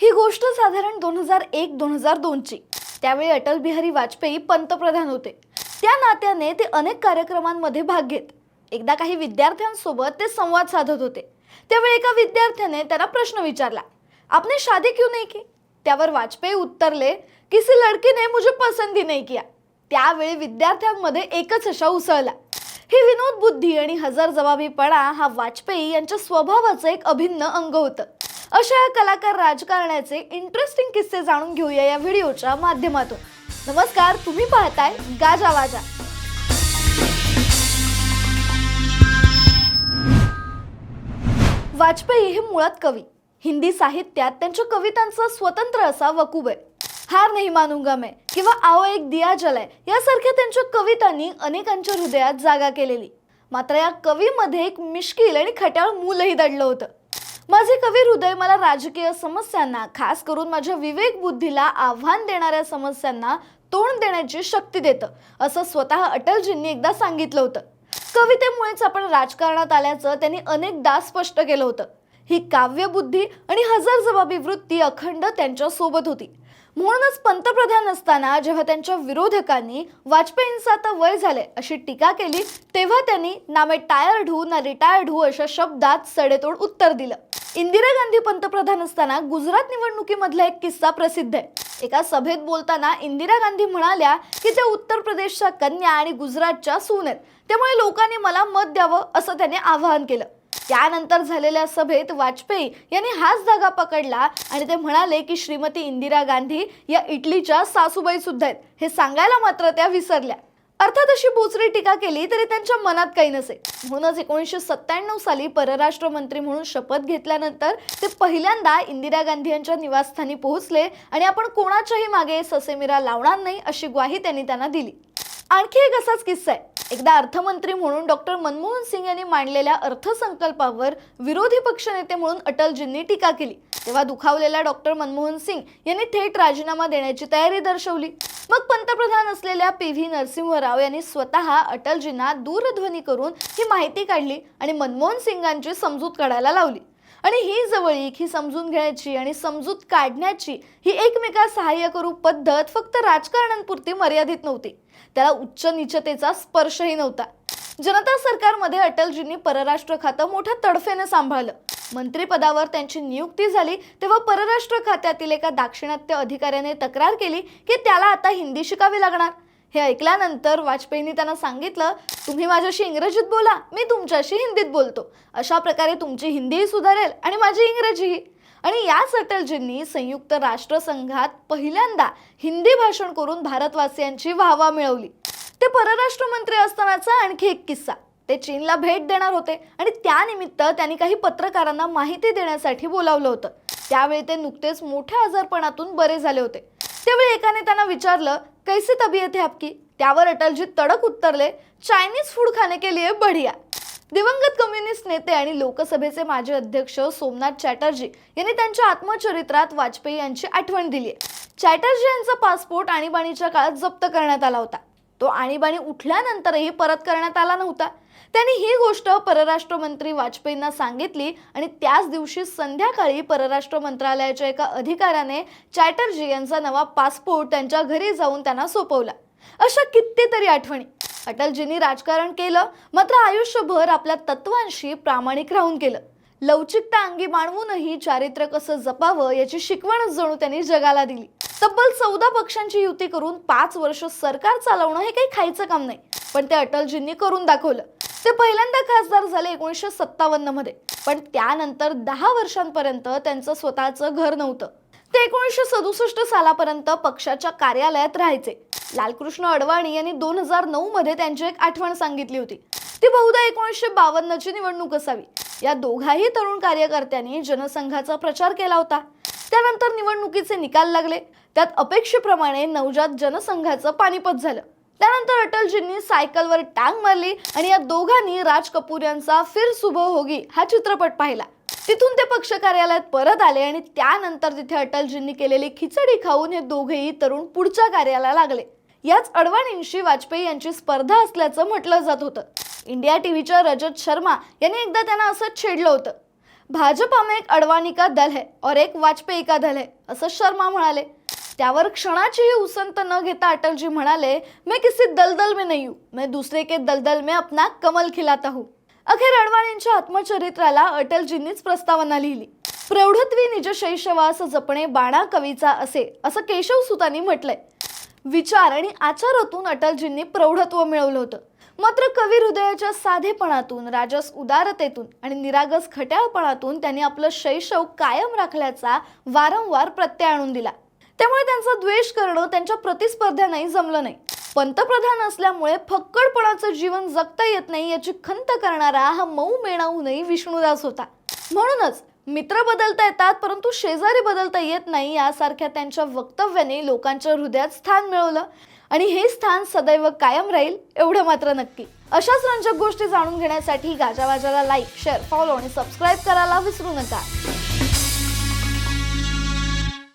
ही गोष्ट साधारण दोन हजार एक दोन हजार दोनची. त्यावेळी अटल बिहारी वाजपेयी पंतप्रधान होते. त्या नात्याने ते अनेक कार्यक्रमांमध्ये भाग घेत. एकदा काही विद्यार्थ्यांसोबत ते संवाद साधत होते. त्यावेळी एका विद्यार्थ्याने त्यांना प्रश्न विचारला आपने शादी क्यों नहीं की? त्यावर वाजपेयी उत्तरले किसी लडकीने मुझे पसंती नाही किया. त्यावेळी विद्यार्थ्यांमध्ये एकच अशा उसळला. ही विनोद बुद्धी आणि हजर जबाबीपणा हा वाजपेयी यांच्या स्वभावाचं एक अभिन्न अंग होतं. अशा या कलाकार राजकारण्याचे इंटरेस्टिंग किस्से जाणून घेऊया या व्हिडिओच्या माध्यमातून. नमस्कार तुम्ही पाहताय गाजा वाजा. वाजपेयी हे मुळात कवी. हिंदी साहित्यात त्यांच्या कवितांचा स्वतंत्र असा वकूब आहे. हार नाही मानूंगा मैं किंवा आओ एक दिया जलाय यासारख्या त्यांच्या कवितांनी अनेकांच्या हृदयात जागा केलेली. मात्र या कवीमध्ये एक मिश्किल आणि खट्याळ मूलही दडलं होतं. माझे कवी हृदय मला राजकीय समस्यांना खास करून माझ्या विवेक बुद्धीला आव्हान देणाऱ्या समस्यांना तोंड देण्याची शक्ती देतं असं स्वतः अटलजींनी एकदा सांगितलं होतं. कवितेमुळेच आपण राजकारणात आल्याचं त्यांनी अनेकदा स्पष्ट केलं होतं. ही काव्यबुद्धी आणि हजर जबाबी वृत्ती अखंड त्यांच्यासोबत होती. म्हणूनच पंतप्रधान असताना जेव्हा त्यांच्या विरोधकांनी वाजपेयींचं आता वय झाले अशी टीका केली तेव्हा त्यांनी ना टायर्ड हू ना रिटायर्ड हू अशा शब्दात सडेतोड उत्तर दिलं. इंदिरा गांधी पंतप्रधान असताना गुजरात निवडणुकीमधला एक किस्सा प्रसिद्ध आहे. एका सभेत बोलताना इंदिरा गांधी म्हणाल्या की त्या उत्तर प्रदेशच्या कन्या आणि गुजरातच्या सून आहेत. त्यामुळे लोकांनी मला मत द्यावं असं त्याने आवाहन केलं. त्यानंतर झालेल्या सभेत वाजपेयी यांनी हाच धागा पकडला आणि ते म्हणाले की श्रीमती इंदिरा गांधी या इटलीच्या सासूबाई सुद्धा आहेत. हे सांगायला मात्र त्या विसरल्या. अर्थात अशी बोचरी टीका केली तरी त्यांच्या मनात काही नसे. म्हणूनच एकोणीसशे सत्त्याण्णव साली परराष्ट्र मंत्री म्हणून शपथ घेतल्यानंतर ते पहिल्यांदा इंदिरा गांधी यांच्या निवासस्थानी पोहोचले आणि आपण कोणाच्याही मागे ससेमिरा लावणार नाही अशी ग्वाही त्यांनी त्यांना दिली. आणखी एक असाच किस्सा आहे. एकदा अर्थमंत्री म्हणून डॉक्टर मनमोहन सिंग यांनी मांडलेल्या अर्थसंकल्पावर विरोधी पक्षनेते म्हणून अटलजींनी टीका केली. तेव्हा दुखावलेल्या डॉक्टर मनमोहन सिंग यांनी थेट राजीनामा देण्याची तयारी दर्शवली. मग पंतप्रधान असलेल्या पी व्ही नरसिंहराव यांनी स्वतः अटलजींना दूरध्वनी करून ही माहिती काढली आणि मनमोहन सिंगांची समजूत काढायला लावली. आणि ही जवळीक ही समजून घेण्याची आणि समजूत काढण्याची ही एकमेकास सहाय्य करू पद्धत फक्त राजकारणांपुरती मर्यादित नव्हती. त्याला उच्च निचतेचा स्पर्शही नव्हता. जनता सरकारमध्ये अटलजींनी परराष्ट्र खातं मोठ्या तडफेने सांभाळलं. मंत्रिपदावर त्यांची नियुक्ती झाली तेव्हा परराष्ट्र खात्यातील एका दाक्षिणात्य अधिकाऱ्याने तक्रार केली की त्याला आता हिंदी शिकावी लागणार. हे ऐकल्यानंतर वाजपेयींनी त्यांना सांगितलं तुम्ही माझ्याशी इंग्रजीत बोला मी तुमच्याशी हिंदीत बोलतो. अशा प्रकारे तुमची हिंदीही सुधारेल आणि माझी इंग्रजीही आणि याच अटलजींनी संयुक्त राष्ट्रसंघात पहिल्यांदा हिंदी भाषण करून भारतवासियांची वाहवा मिळवली. ते परराष्ट्र मंत्री असतानाचा आणखी एक किस्सा. ते चीनला भेट देणार होते आणि त्यानिमित्त त्यांनी काही पत्रकारांना माहिती देण्यासाठी बोलावलं होतं. त्यावेळी ते नुकतेच मोठ्या आजारपणातून बरे झाले होते. त्यावेळी एकाने त्यांना विचारलं कैसी तबीयत है आपकी? त्यावर अटलजी तडक उत्तरले चायनीज फूड खाने के लिए बढ़िया. दिवंगत कम्युनिस्ट नेते आणि लोकसभेचे माजी अध्यक्ष सोमनाथ चॅटर्जी यांनी त्यांच्या आत्मचरित्रात वाजपेयी यांची आठवण दिली आहे. चॅटर्जी यांचा पासपोर्ट आणीबाणीच्या काळात जप्त करण्यात आला होता. तो आणीबाणी उठल्यानंतरही परत करण्यात आला नव्हता. त्यांनी ही गोष्ट परराष्ट्र मंत्री वाजपेयींना सांगितली आणि त्याच दिवशी संध्याकाळी परराष्ट्र मंत्रालयाच्या एका अधिकाऱ्याने चॅटर्जी यांचा नवा पासपोर्ट त्यांच्या घरी जाऊन त्यांना सोपवला. अशा कितीतरी आठवणी. अटलजींनी राजकारण केलं मात्र आयुष्यभर आपल्या तत्वांशी प्रामाणिक राहून केलं लवचिकता अंगी मानवूनही चारित्र्य कसं जपावं याची शिकवणच जणू त्यांनी जगाला दिली. तब्बल चौदा पक्षांची युती करून पाच वर्ष सरकार चालवणं हे काही खायचं काम नाही. पण ते अटलजींनी करून दाखवलं. ते पहिल्यांदा खासदार झाले एकोणीसशे सत्तावन्नमध्ये. पण त्यानंतर दहा वर्षांपर्यंत त्यांचं स्वतःचं घर नव्हतं. ते एकोणीसशे सदुसष्ट सालापर्यंत पक्षाच्या कार्यालयात राहायचे. लालकृष्ण अडवाणी यांनी दोन हजार नऊ मध्ये त्यांची एक आठवण सांगितली होती. ती बहुधा एकोणीसशे बावन्नची निवडणूक असावी. या दोघाही तरुण कार्यकर्त्यांनी जनसंघाचा प्रचार केला होता. त्यानंतर निवडणुकीचे निकाल लागले. त्यात अपेक्षेप्रमाणे नवजात जनसंघाचं पानिपत झालं. त्यानंतर अटलजींनी सायकलवर टांग मारली आणि या दोघांनी राज कपूर यांचा फिर सुबह होगी हा चित्रपट पाहिला. तिथून ते पक्ष कार्यालयात परत आले आणि त्यानंतर तिथे अटलजींनी केलेली खिचडी खाऊन हे दोघेही तरुण पुढच्या कार्याला लागले. याच अडवाणींशी वाजपेयी यांची स्पर्धा असल्याचं म्हटलं जात होतं. इंडिया टीव्हीच्या रजत शर्मा यांनी एकदा त्यांना असं छेडलं होतं. भाजपा में एक अडवाणी का दल है और एक वाजपेयी का दल है असं शर्मा म्हणाले. त्यावर क्षणाचीही उसंत न घेता अटलजी म्हणाले मैं किसी दलदल में नहीं हूँ मैं दूसरे के दलदल में अपना कमल खिलाता हूँ. अखेर अडवाणींच्या आत्मचरित्राला अटलजींनीच प्रस्तावना लिहिली. प्रौढत्वी निज शैशवास जपणे बाणा कवीचा असे असं केशव सुतांनी म्हटलंय. विचार आणि आचारातून अटलजींनी प्रौढत्व मिळवलं होतं. मात्र कवी हृदयाच्या साधेपणातून राजस उदारतेतून आणि निरागस खट्याळपणातून त्यांनी आपलं शैशव कायम राखल्याचा वारंवार प्रत्यय आणून दिला. त्यामुळे त्यांचा द्वेष करणं त्यांच्या प्रतिस्पर्ध्यांनाही जमलं नाही. पंतप्रधान असल्यामुळे फक्कडपणाचं जीवन जगता येत नाही याची खंत करणारा हा मऊ मेणाहूनही विष्णुदास होता. म्हणूनच मित्र बदलता येतात परंतु शेजारी बदलता येत नाही यासारख्या त्यांच्या वक्तव्याने लोकांच्या हृदयात स्थान मिळवलं. आणि हे स्थान सदैव कायम राहील एवढं मात्र नक्की. अशाच रंजक गोष्टी जाणून घेण्यासाठी गाजावाजाला लाईक शेअर फॉलो आणि सबस्क्राईब करायला विसरू नका.